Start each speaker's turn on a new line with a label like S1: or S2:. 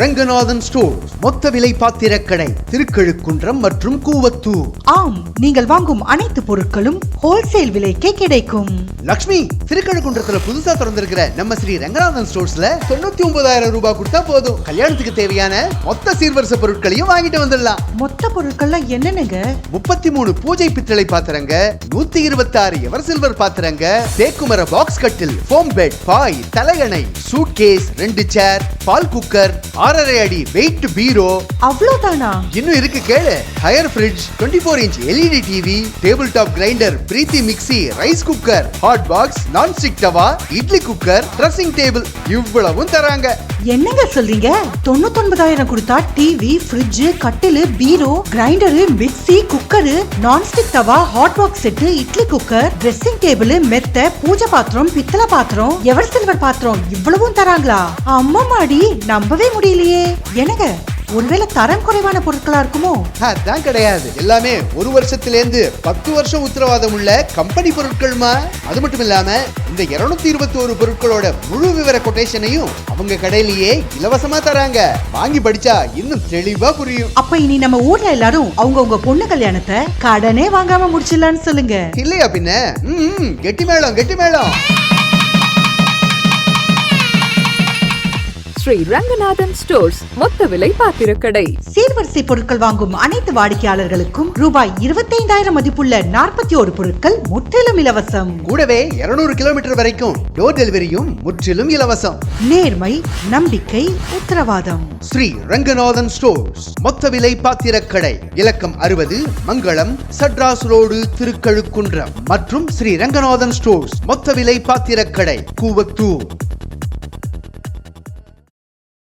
S1: Ranganathan store மொத்த விலை பாத்திரக்கடை திருக்கழுக்குன்றம் மற்றும் கூவத்தூர்.
S2: ஆம் நீங்கள் வாங்கும் அனைத்து பொருட்களும் ஹோல்சேல் விலைக்கே கிடைக்கும்.
S1: லக்ஷ்மி திருக்கழுக்குன்றத்துல புதுசா திறந்திருக்கிற நம்ம ஸ்ரீ ரங்கநாதன் ஸ்டோர்ஸ்ல தொண்ணூத்தி ஒன்பதாயிரம் ரூபாய் கொடுத்தா போதும். கல்யாணத்துக்கு தேவையான மொத்த சீர்வரிசை பொருட்களையும் வாங்கிட்டு வந்துடலாம்.
S2: மொத்த பொருட்கள்லாம் என்னென்னங்க?
S1: முப்பத்தி மூணு பூஜை பித்தளை பாத்திரங்க நூத்தி இருபத்தி ஆறு எவர் சில்வர் பாத்திரங்க தேக்குமர பாக்ஸ் கட்டில் ஃபோம் பெட் பாய் தலையணை சூட்கேஸ் ரெண்டு சேர் பால் குக்கர் ஆறரை அடி வெயிட் பீரோ.
S2: அவ்வளவுதானா?
S1: இன்னும் இருக்கு கேளு. Haier fridge 24 four inch LED TV table top grinder Preethi mixie rice cooker hot box non stick tawa idli cooker dressing table இவ்வளவும் தராங்க.
S2: என்னங்க சொல்றீங்க? தொண்ணூத்தொன்பதாயிரம் கொடுத்தா டிவி ஃப்ரிட்ஜ் கட்டிலு பீரோ grinder mixie cooker nonstick tawa hot box set idli cooker dressing table மெத்த பூஜை பாத்திரம் பித்தளை பாத்திரம் எவர் சில்வர் பாத்திரம் இவ்வளவும் தராங்களா? அம்மா மாடி நம்பவே முடியலையே. என்னங்க ஒருவேளை தரம் குறைவான பொருட்களா இருக்குமோ?
S1: அதான் கிடையாது. எல்லாமே ஒரு வருஷத்துல இருந்து பத்து வருஷம் உத்தரவாதம் உள்ள கம்பெனி பொருட்கள்மா? அது மட்டும் இல்லாம இந்த 221 இருபத்தி ஒரு பொருட்களோட முழு விவர கொட்டேஷனையும் அவங்க கடையிலேயே இலவசமா தராங்க. வாங்கி படிச்சா இன்னும் தெளிவா புரியும்.
S2: அப்ப இனி நம்ம ஊர்ல எல்லாரும் அவங்கவங்க பொண்ணு கல்யாணத்தை கடனே வாங்காம முடிச்சிடலாம்னு சொல்லுங்க.
S1: இல்லையா பின்ன? ம் கெட்டி மேளம் கெட்டி மேளம்.
S3: ஸ்ரீ ரங்கநாதன் ஸ்டோர்ஸ் மொத்த விலை பாத்திரக்கடை.
S2: சீர்வரிசை பொருட்கள் வாங்கும் அனைத்து வாடிக்கையாளர்களுக்கும் ரூபாய் இருபத்தைந்தாயிரம் மதிப்புள்ள நாற்பத்தி ஒரு பொருட்கள் முற்றிலும் இலவசம்.
S1: கூடவே 200 கிலோமீட்டர் வரைக்கும் டோர் டெலிவரியும் முற்றிலும் இலவசம்.
S2: நேர்மை நம்பிக்கை உத்தரவாதம்.
S1: ஸ்ரீ ரங்கநாதன் ஸ்டோர்ஸ் மொத்த விலை பாத்திரக்கடை. இலக்கம் அறுபது மங்களம் சட்ராஸ் ரோடு திருக்கழுக்குன்றம். மற்றும் ஸ்ரீ ரங்கநாதன் ஸ்டோர்ஸ் மொத்த விலை பாத்திரக்கடை கூவத்தூர்.